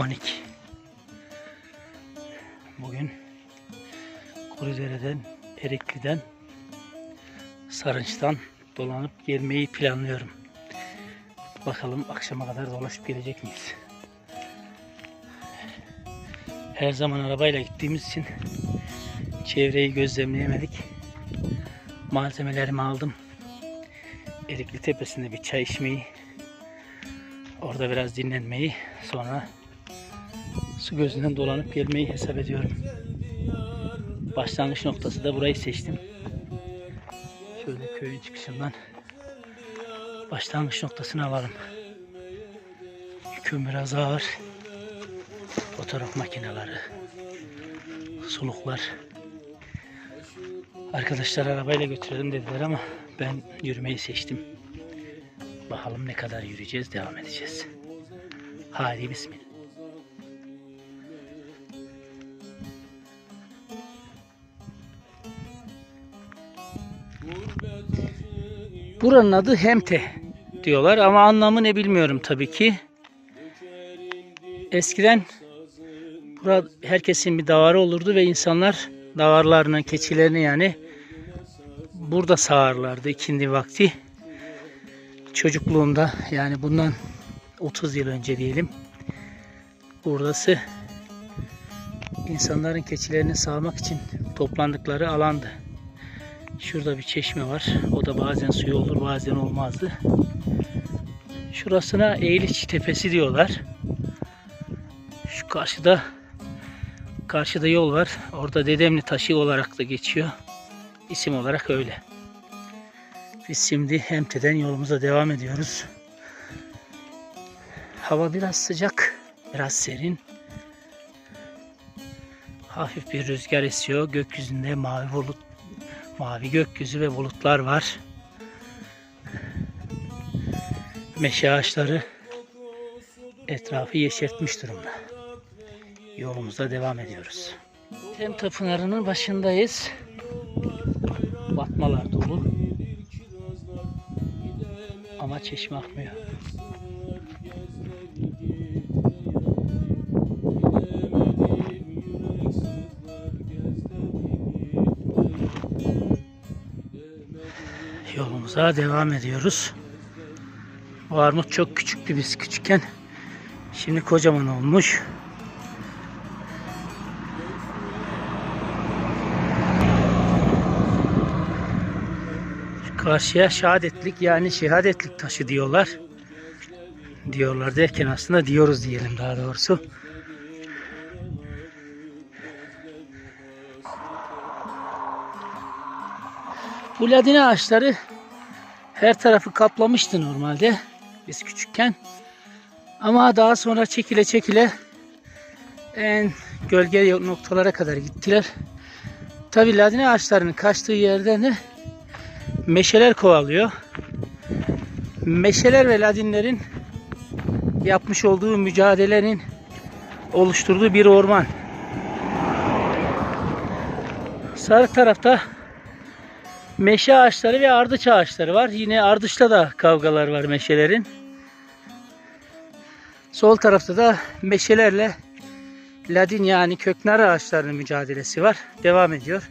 12 Bugün Kurudere'den Erikli'den Sarınç'tan dolanıp gelmeyi planlıyorum. Bakalım akşama kadar dolaşıp gelecek miyiz? Her zaman arabayla gittiğimiz için çevreyi gözlemleyemedik. Malzemelerimi aldım. Erikli Tepesi'nde bir çay içmeyi, orada biraz dinlenmeyi, sonra su gözünden dolanıp gelmeyi hesap ediyorum. Başlangıç noktası da burayı seçtim. Şöyle köyün çıkışından başlangıç noktasını alalım. Yüküm biraz ağır. Fotoğraf makineleri, suluklar. Arkadaşlar arabayla götürelim dediler ama ben yürümeyi seçtim. Bakalım ne kadar yürüyeceğiz, devam edeceğiz. Hadi bismillah. Buranın adı Hemte diyorlar ama anlamı ne bilmiyorum tabii ki. Eskiden burada herkesin bir davarı olurdu ve insanlar davarlarını, keçilerini yani burada sağarlardı ikindi vakti. Çocukluğumda yani bundan 30 yıl önce diyelim. Burası insanların keçilerini sağmak için toplandıkları alandı. Şurada bir çeşme var. O da bazen suyu olur bazen olmazdı. Şurasına Eğiliç Tepesi diyorlar. Şu karşıda karşıda yol var. Orada Dedemli Taşı olarak da geçiyor. İsim olarak öyle. Biz şimdi Hemte'den yolumuza devam ediyoruz. Hava biraz sıcak, biraz serin. Hafif bir rüzgar esiyor. Gökyüzünde mavi bulut, mavi gökyüzü ve bulutlar var. Meşe ağaçları etrafı yeşertmiş durumda. Yolumuza devam ediyoruz. Temta Pınarı'nın başındayız. Batmalar dolu. Ama çeşme akmıyor. Yolumuza devam ediyoruz. Bu armut çok küçüktü biz küçükken. Şimdi kocaman olmuş. Karşıya şehadetlik yani şehadetlik taşı diyorlar. Diyorlar derken aslında diyoruz diyelim daha doğrusu. Bu ladine ağaçları her tarafı kaplamıştı normalde biz küçükken. Ama daha sonra çekile çekile en gölge noktalara kadar gittiler. Tabi ladine ağaçlarının kaçtığı yerden de meşeler kovalıyor. Meşeler ve ladinlerin yapmış olduğu mücadelenin oluşturduğu bir orman. Sarı tarafta meşe ağaçları ve ardıç ağaçları var. Yine ardışta da kavgalar var meşelerin. Sol tarafta da meşelerle ladin yani köknar ağaçlarının mücadelesi var. Devam ediyor.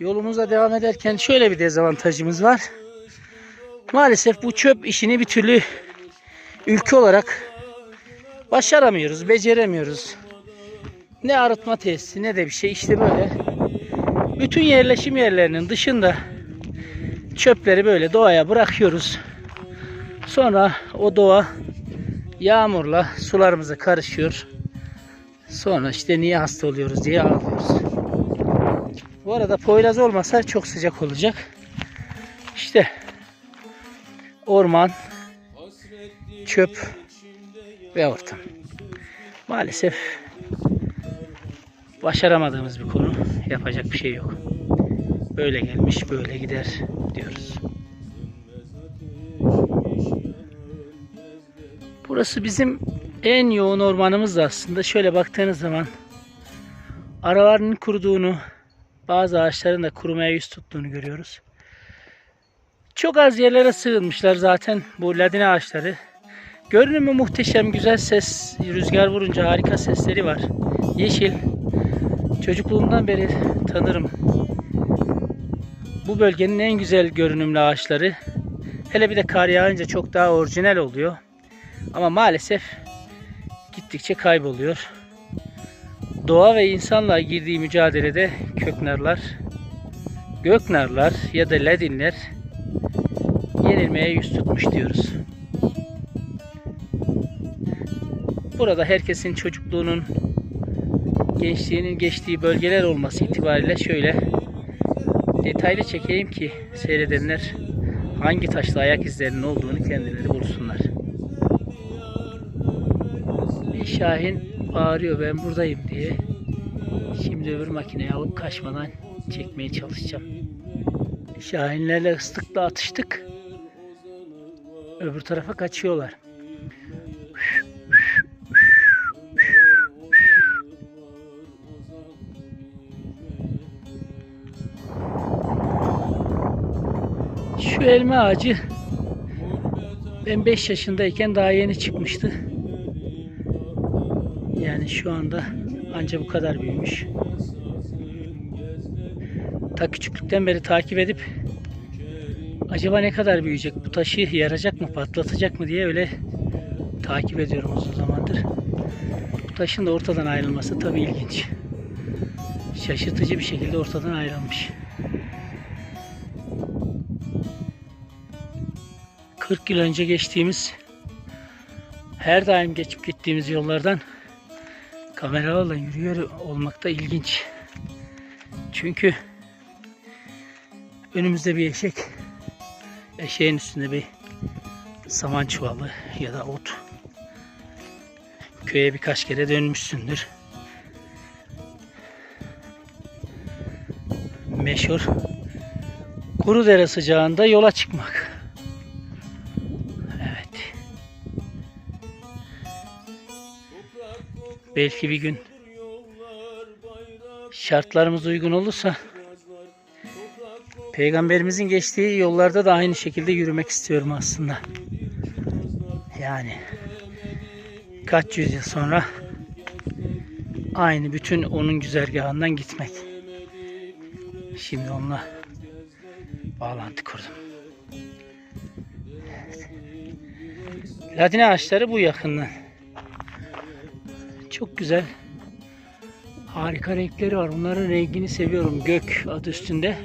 Yolumuza devam ederken şöyle bir dezavantajımız var. Maalesef bu çöp işini bir türlü ülke olarak başaramıyoruz, beceremiyoruz. Ne arıtma tesisi ne de bir şey işte böyle. Bütün yerleşim yerlerinin dışında çöpleri böyle doğaya bırakıyoruz. Sonra o doğa yağmurla sularımıza karışıyor. Sonra işte niye hasta oluyoruz diye ağlıyoruz. Bu arada Poyraz olmasa çok sıcak olacak. İşte orman, çöp ve ortam. Maalesef başaramadığımız bir konu. Yapacak bir şey yok. Böyle gelmiş böyle gider diyoruz. Burası bizim en yoğun ormanımız da aslında. Şöyle baktığınız zaman aralarının kuruduğunu, bazı ağaçların da kurumaya yüz tuttuğunu görüyoruz. Çok az yerlere sığınmışlar zaten bu ladin ağaçları. Görünümü muhteşem, güzel ses, rüzgar vurunca harika sesleri var. Yeşil. Çocukluğumdan beri tanırım. Bu bölgenin en güzel görünümlü ağaçları. Hele bir de kar yağınca çok daha orijinal oluyor. Ama maalesef gittikçe kayboluyor. Doğa ve insanla girdiği mücadelede köknarlar, göknarlar ya da ladinler yenilmeye yüz tutmuş diyoruz. Burada herkesin çocukluğunun, gençliğinin geçtiği bölgeler olması itibariyle şöyle detaylı çekeyim ki seyredenler hangi taşla ayak izlerinin olduğunu kendileri bulsunlar. Bir şahin bağırıyor ben buradayım diye. Şimdi öbür makineyi alıp kaçmadan çekmeye çalışacağım. Şahinlerle ıslıkla atıştık. Öbür tarafa kaçıyorlar. Şu elma ağacı ben 5 yaşındayken daha yeni çıkmıştı. Yani şu anda anca bu kadar büyümüş. Ta küçüklükten beri takip edip acaba ne kadar büyüyecek, bu taşı yaracak mı, patlatacak mı diye öyle takip ediyorum uzun zamandır. Bu taşın da ortadan ayrılması tabii ilginç. Şaşırtıcı bir şekilde ortadan ayrılmış. 40 yıl önce geçtiğimiz her daim geçip gittiğimiz yollardan kameralarla yürüyor olmak da ilginç. Çünkü önümüzde bir eşek. Eşeğin üstünde bir saman çuvalı ya da ot. Köye birkaç kere dönmüşsündür. Meşhur Kuru dere sıcağında yola çıkmak. Belki bir gün şartlarımız uygun olursa Peygamberimizin geçtiği yollarda da aynı şekilde yürümek istiyorum aslında. Yani kaç yüzyıl sonra aynı bütün onun güzergahından gitmek. Şimdi onunla bağlantı kurdum. Evet. Ladin ağaçları bu yakından. Çok güzel. Harika renkleri var. Bunların rengini seviyorum. Gök adı üstünde.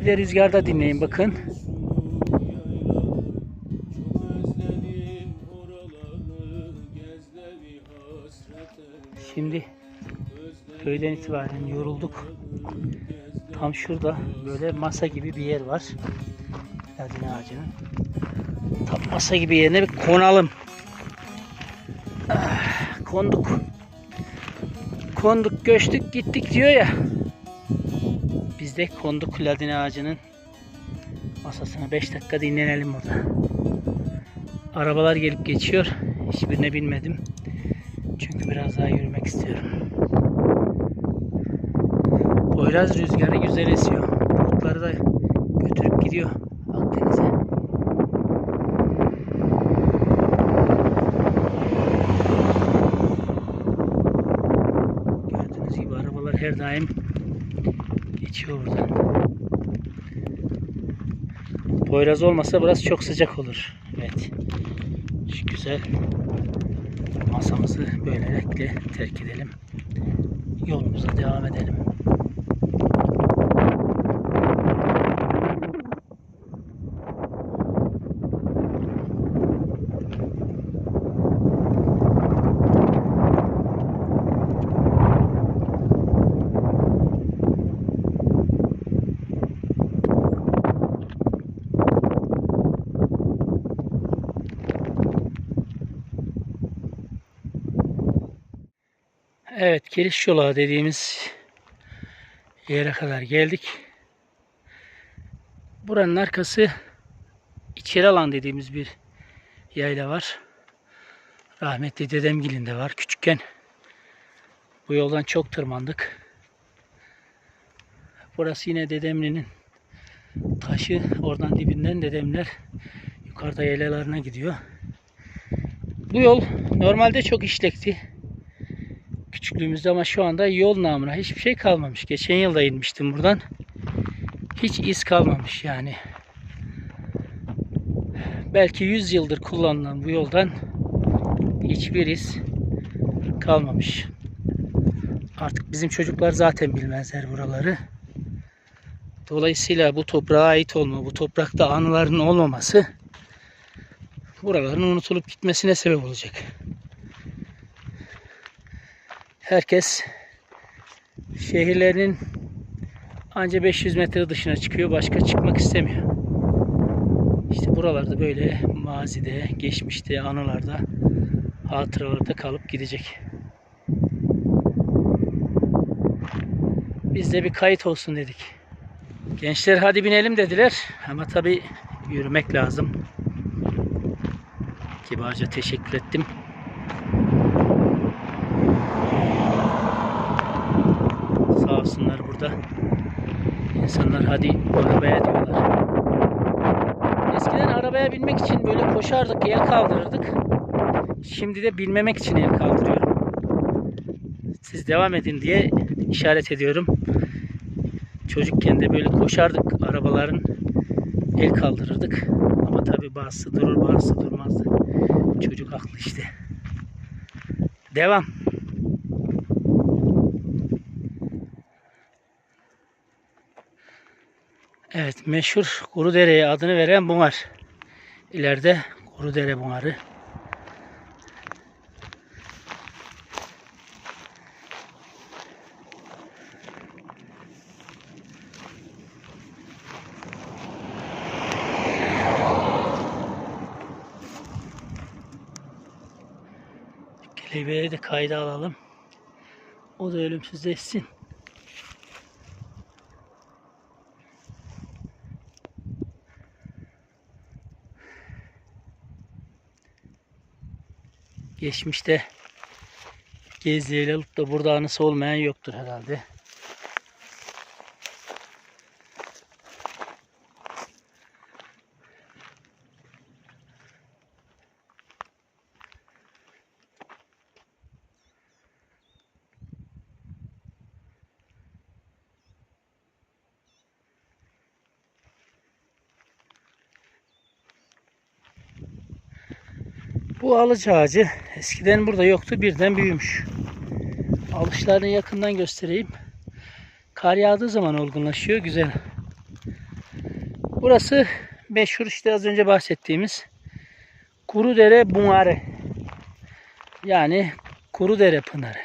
Bir de rüzgarda dinleyin bakın. Şimdi köyden itibaren yorulduk. Tam şurada böyle masa gibi bir yer var. Ladin ağacının. Tam masa gibi yerine bir konalım. Ah, konduk. Konduk, göçtük, gittik diyor ya. Biz de konduk ladin ağacının masasına 5 dakika dinlenelim burada. Arabalar gelip geçiyor. Hiçbirine binmedim. Çünkü biraz daha yürümek istiyorum. Poyraz rüzgarı güzel esiyor. Bulutları da götürüp gidiyor Akdeniz'e. Gördüğünüz gibi arabalar daim geçiyor buradan. Poyraz olmasa burası çok sıcak olur. Evet. Şu güzel masamızı böylelikle terk edelim. Yolumuza devam edelim. Evet, Kiriş Yolağı dediğimiz yere kadar geldik. Buranın arkası içeri alan dediğimiz bir yayla var. Rahmetli dedemgilin de var. Küçükken bu yoldan çok tırmandık. Burası yine dedemlinin taşı oradan dibinden dedemler yukarıda yaylalarına gidiyor. Bu yol normalde çok işlekti. Küçüklüğümüzde ama şu anda yol namına hiçbir şey kalmamış. Geçen yıl da inmiştim buradan. Hiç iz kalmamış yani. Belki 100 yıldır kullanılan bu yoldan hiçbir iz kalmamış. Artık bizim çocuklar zaten bilmezler buraları. Dolayısıyla bu toprağa ait olma, bu toprakta anıların olmaması buraların unutulup gitmesine sebep olacak. Herkes şehirlerinin anca 500 metre dışına çıkıyor, başka çıkmak istemiyor. İşte buralarda böyle mazide, geçmişte, anılarda, hatıralarda kalıp gidecek. Biz de bir kayıt olsun dedik. Gençler hadi binelim dediler ama tabi yürümek lazım. Kibarca teşekkür ettim. Sağ olsunlar burada. Hadi arabaya diyorlar. Eskiden arabaya binmek için böyle koşardık, el kaldırırdık. Şimdi de bilmemek için el kaldırıyorum. Siz devam edin diye işaret ediyorum. Çocukken de böyle koşardık arabaların el kaldırırdık. Ama tabi bazısı durur bazısı durmazdı. Çocuk haklı işte. Devam. Evet meşhur Kurudere'ye adını veren bunar. İleride Kurudere bunarı. Kelebeği de kayda alalım. O da ölümsüzleşsin. Geçmişte gezdiğiyle alıp da burada anısı olmayan yoktur herhalde. Alıcı ağacı eskiden burada yoktu birden büyümüş. Alışlarını yakından göstereyim. Kar yağdığı zaman olgunlaşıyor güzel. Burası meşhur işte az önce bahsettiğimiz Kurudere Bunarı. Yani Kurudere Pınarı.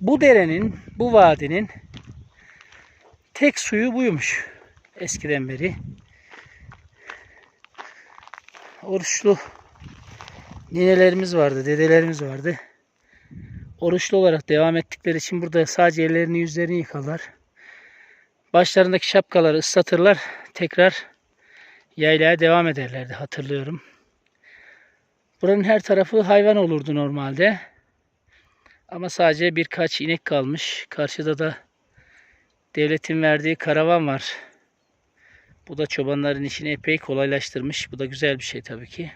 Bu derenin, bu vadinin tek suyu buymuş eskiden beri. Oruçlu ninelerimiz vardı, dedelerimiz vardı. Oruçlu olarak devam ettikleri için burada sadece ellerini yüzlerini yıkarlar. Başlarındaki şapkaları ıslatırlar. Tekrar yaylaya devam ederlerdi hatırlıyorum. Buranın her tarafı hayvan olurdu normalde. Ama sadece birkaç inek kalmış. Karşıda da devletin verdiği karavan var. Bu da çobanların işini epey kolaylaştırmış. Bu da güzel bir şey tabii ki.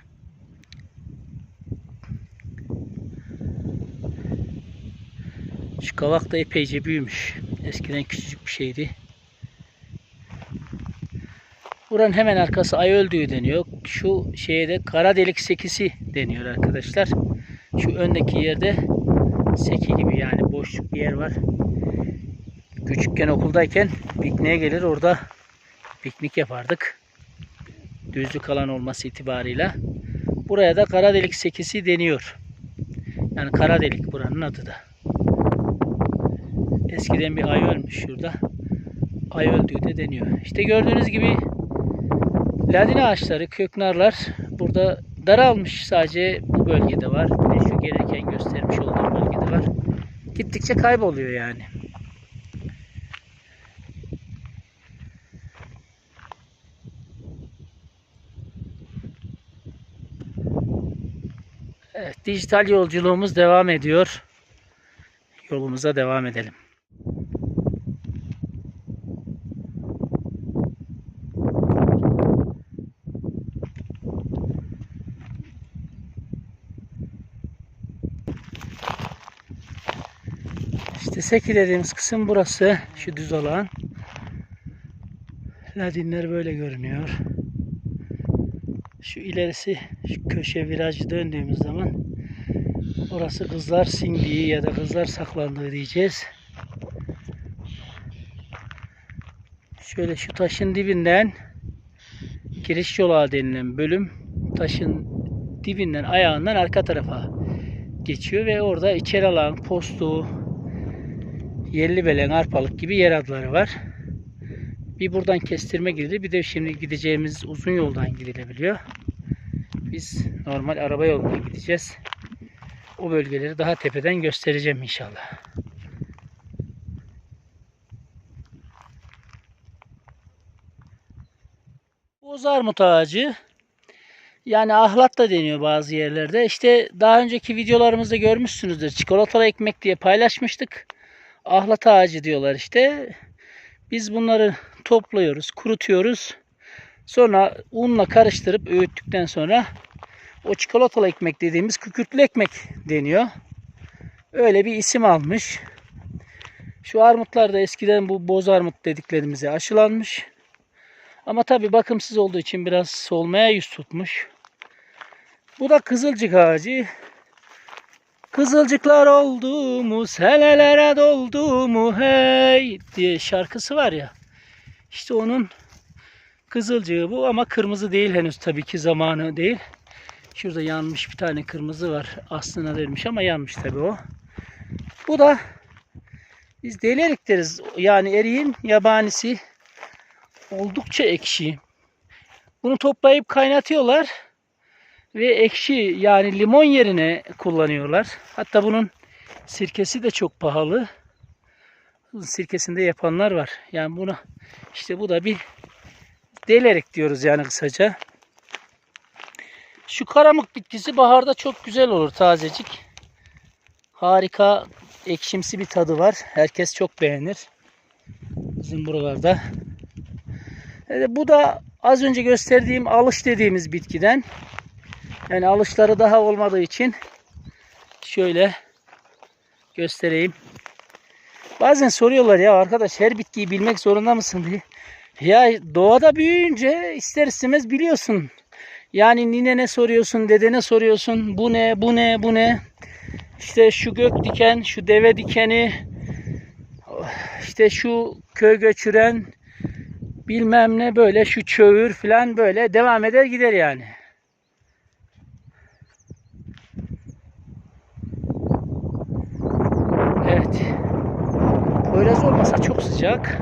Şu kavak da epeyce büyümüş. Eskiden küçücük bir şeydi. Buranın hemen arkası ay öldüğü deniyor. Şu şeye de kara delik sekisi deniyor arkadaşlar. Şu öndeki yerde seki gibi yani boşluk bir yer var. Küçükken okuldayken pikniğe gelir orada piknik yapardık. Düzlük alan olması itibarıyla. Buraya da kara delik sekisi deniyor. Yani kara delik buranın adı da. Eskiden bir ay ölmüş şurada. Ay öldüğü de deniyor. İşte gördüğünüz gibi ladin ağaçları, köknarlar burada daralmış sadece bu bölgede var. Bir şu gelirken göstermiş olduğum bölgede var. Gittikçe kayboluyor yani. Evet, dijital yolculuğumuz devam ediyor. Yolumuza devam edelim. Seki dediğimiz kısım burası. Şu düz alan. Ladinler böyle görünüyor. Şu ilerisi şu köşe virajı döndüğümüz zaman orası kızlar sindiği ya da kızlar saklandığı diyeceğiz. Şöyle şu taşın dibinden giriş yolu denilen bölüm taşın dibinden ayağından arka tarafa geçiyor ve orada içeri alan, postu, yerli belen, arpalık gibi yer adları var. Bir buradan kestirme gidilir. Bir de şimdi gideceğimiz uzun yoldan gidilebiliyor. Biz normal araba yoluna gideceğiz. O bölgeleri daha tepeden göstereceğim inşallah. Boz armut ağacı yani ahlat da deniyor bazı yerlerde. İşte daha önceki videolarımızda görmüşsünüzdür. Çikolatalı ekmek diye paylaşmıştık. Ahlat ağacı diyorlar işte. Biz bunları topluyoruz, kurutuyoruz. Sonra unla karıştırıp öğüttükten sonra o çikolatalı ekmek dediğimiz kükürtlü ekmek deniyor. Öyle bir isim almış. Şu armutlar da eskiden bu boz armut dediklerimize aşılanmış. Ama tabi bakımsız olduğu için biraz solmaya yüz tutmuş. Bu da kızılcık ağacı. Kızılcıklar oldu mu, senelere doldu mu hey diye şarkısı var ya. İşte onun kızılcığı bu ama kırmızı değil henüz tabii ki zamanı değil. Şurada yanmış bir tane kırmızı var. Aslına vermiş ama yanmış tabii o. Bu da biz deli deriz. Yani eriğin yabanisi oldukça ekşi. Bunu toplayıp kaynatıyorlar ve ekşi yani limon yerine kullanıyorlar. Hatta bunun sirkesi de çok pahalı. Sirkesinde yapanlar var. Yani buna işte bu da bir delerek diyoruz yani kısaca. Şu karamık bitkisi baharda çok güzel olur tazecik. Harika ekşimsi bir tadı var. Herkes çok beğenir. Bizim buralarda. Evet, bu da az önce gösterdiğim alış dediğimiz bitkiden. Yani alışları daha olmadığı için şöyle göstereyim. Bazen soruyorlar ya arkadaş her bitkiyi bilmek zorunda mısın diye. Ya doğada büyüyünce ister istemez biliyorsun. Yani ninene soruyorsun, dedene soruyorsun. Bu ne, bu ne, bu ne? İşte şu gök diken, şu deve dikeni, işte şu köy göçüren, bilmem ne böyle şu çöğür falan böyle devam eder gider yani. Evet. Olmasa çok sıcak.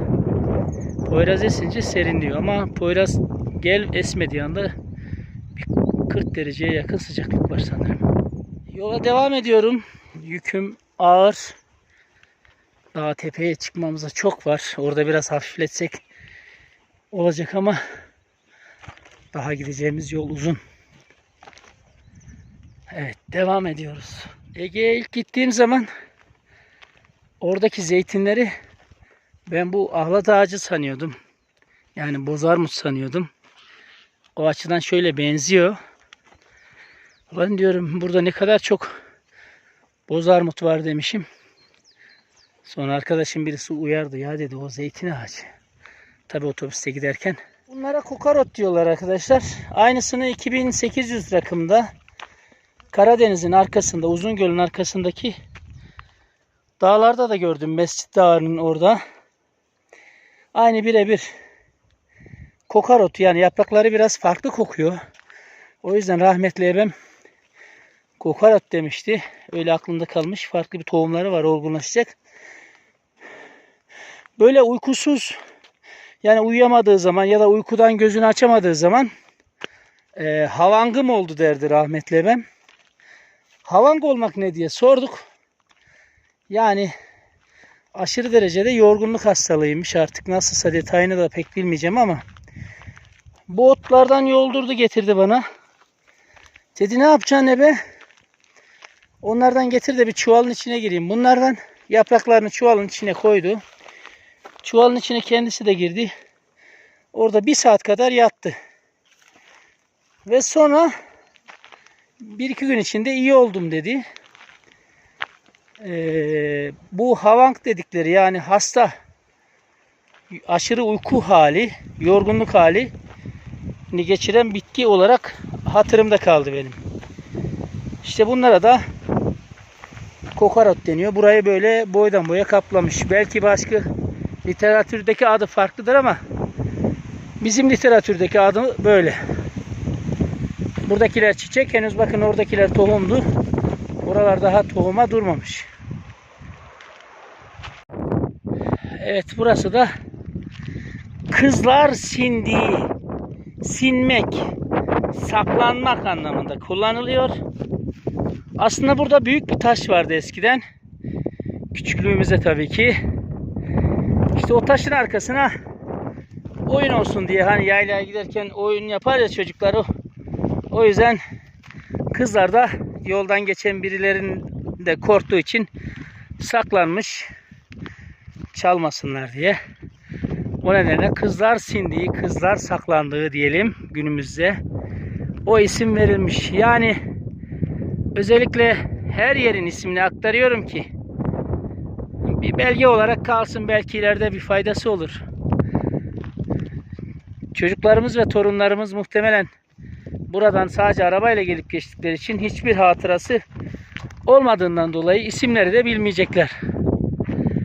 Poyraz esince serinliyor ama Poyraz gel esmediği anda bir 40 dereceye yakın sıcaklık var sanırım. Yola devam ediyorum. Yüküm ağır. Daha tepeye çıkmamıza çok var. Orada biraz hafifletsek olacak ama daha gideceğimiz yol uzun. Evet devam ediyoruz. Ege'ye ilk gittiğim zaman oradaki zeytinleri ben bu ahlat ağacı sanıyordum. Yani bozarmut sanıyordum. O açıdan şöyle benziyor. Ben diyorum burada ne kadar çok bozarmut var demişim. Sonra arkadaşım birisi uyardı ya dedi o zeytin ağacı. Tabi otobüste giderken. Bunlara kokarot diyorlar arkadaşlar. Aynısını 2800 rakımda Karadeniz'in arkasında, Uzungöl'ün arkasındaki dağlarda da gördüm. Mescit Dağı'nın orada. Aynı birebir kokarot yani yaprakları biraz farklı kokuyor. O yüzden rahmetli ebem kokarot demişti. Öyle aklımda kalmış. Farklı bir tohumları var olgunlaşacak. Böyle uykusuz yani uyuyamadığı zaman ya da uykudan gözünü açamadığı zaman e, havangım oldu derdi rahmetli ebem. Havang olmak ne diye sorduk. Yani aşırı derecede yorgunluk hastalığıymış artık. Nasılsa detayını da pek bilmeyeceğim ama bu otlardan yoldurdu getirdi bana. Dedi ne yapacaksın ebe? Onlardan getir de bir çuvalın içine gireyim. Bunlardan yapraklarını çuvalın içine koydu. Çuvalın içine kendisi de girdi. Orada bir saat kadar yattı. Ve sonra bir iki gün içinde iyi oldum dedi. Ee, bu havank dedikleri yani hasta aşırı uyku hali, yorgunluk hali geçiren bitki olarak hatırımda kaldı benim. İşte bunlara da kokarot deniyor. Burayı böyle boydan boya kaplamış. Belki başka literatürdeki adı farklıdır ama bizim literatürdeki adı böyle. Buradakiler çiçek. Henüz bakın oradakiler tohumdu. Oralar daha tohuma durmamış. Evet burası da kızlar sindiği, sinmek, saklanmak anlamında kullanılıyor. Aslında burada büyük bir taş vardı eskiden. Küçüklüğümüzde tabii ki. İşte o taşın arkasına oyun olsun diye hani yaylaya giderken oyun yapar ya çocuklar o. O yüzden kızlar da yoldan geçen birilerinin de korktuğu için saklanmış çalmasınlar diye. O nedenle kızlar sindiği, kızlar saklandığı diyelim günümüzde. O isim verilmiş. Yani özellikle her yerin ismini aktarıyorum ki bir belge olarak kalsın belki ileride bir faydası olur. Çocuklarımız ve torunlarımız muhtemelen buradan sadece arabayla gelip geçtikleri için hiçbir hatırası olmadığından dolayı isimleri de bilmeyecekler.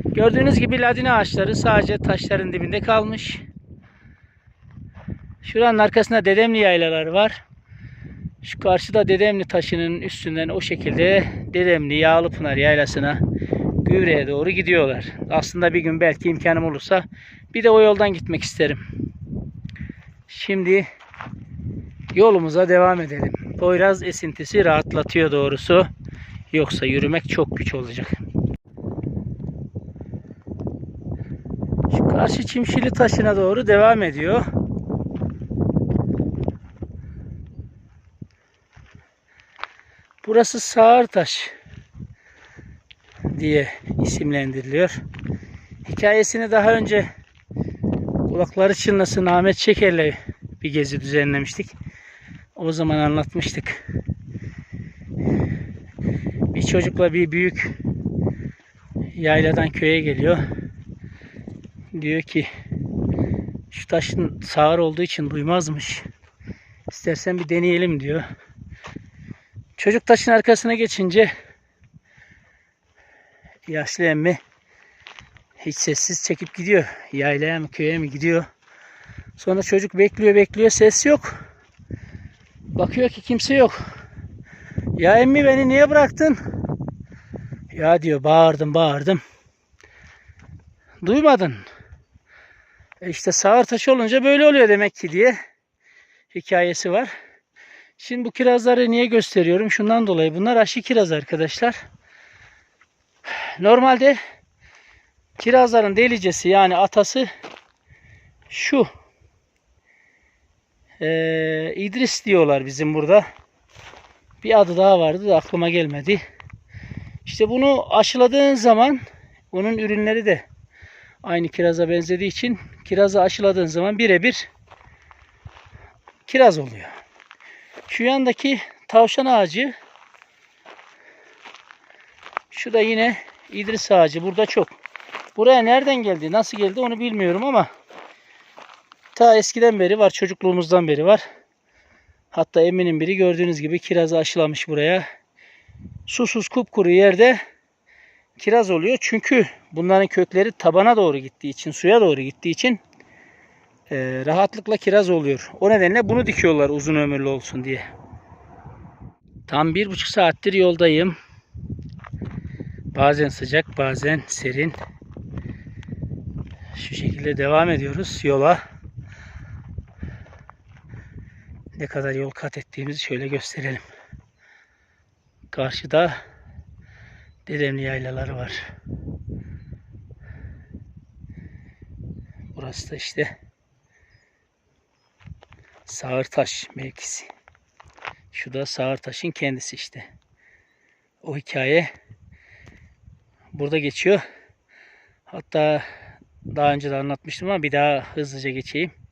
Gördüğünüz gibi ladine ağaçları sadece taşların dibinde kalmış. Şuranın arkasında dedemli yaylalar var. Şu karşıda dedemli taşının üstünden o şekilde dedemli Yağlıpınar yaylasına Güvre'ye doğru gidiyorlar. Aslında bir gün belki imkanım olursa bir de o yoldan gitmek isterim. Şimdi yolumuza devam edelim. Poyraz esintisi rahatlatıyor doğrusu. Yoksa yürümek çok güç olacak. Şu karşı Çimşili taşına doğru devam ediyor. Burası Sağırtaş diye isimlendiriliyor. Hikayesini daha önce kulakları çınlasın Ahmet Çeker'le bir gezi düzenlemiştik. O zaman anlatmıştık. Bir çocukla bir büyük yayladan köye geliyor. Diyor ki şu taşın sağır olduğu için duymazmış. İstersen bir deneyelim diyor. Çocuk taşın arkasına geçince yaşlı emmi hiç sessiz çekip gidiyor. Yaylaya mı köye mi gidiyor. Sonra çocuk bekliyor bekliyor ses yok. Bakıyor ki kimse yok. Ya emmi beni niye bıraktın? Ya diyor bağırdım bağırdım. Duymadın. E işte sağır taşı olunca böyle oluyor demek ki diye hikayesi var. Şimdi bu kirazları niye gösteriyorum? Şundan dolayı bunlar aşı kiraz arkadaşlar. Normalde kirazların delicesi yani atası şu. Ee, İdris diyorlar bizim burada. Bir adı daha vardı da aklıma gelmedi. İşte bunu aşıladığın zaman onun ürünleri de aynı kiraza benzediği için kirazı aşıladığın zaman birebir kiraz oluyor. Şu yandaki tavşan ağacı şu da yine İdris ağacı. Burada çok. Buraya nereden geldi, nasıl geldi onu bilmiyorum ama ta eskiden beri var. Çocukluğumuzdan beri var. Hatta eminim biri gördüğünüz gibi kirazı aşılamış buraya. Susuz kupkuru yerde kiraz oluyor. Çünkü bunların kökleri tabana doğru gittiği için, suya doğru gittiği için e, rahatlıkla kiraz oluyor. O nedenle bunu dikiyorlar uzun ömürlü olsun diye. Tam bir buçuk saattir yoldayım. Bazen sıcak, bazen serin. Şu şekilde devam ediyoruz yola. Ne kadar yol kat ettiğimizi şöyle gösterelim. Karşıda Dedemli yaylaları var. Burası da işte Sağırtaş mevkisi. Şu da Sağırtaş'ın kendisi işte. O hikaye burada geçiyor. Hatta daha önce de anlatmıştım ama bir daha hızlıca geçeyim.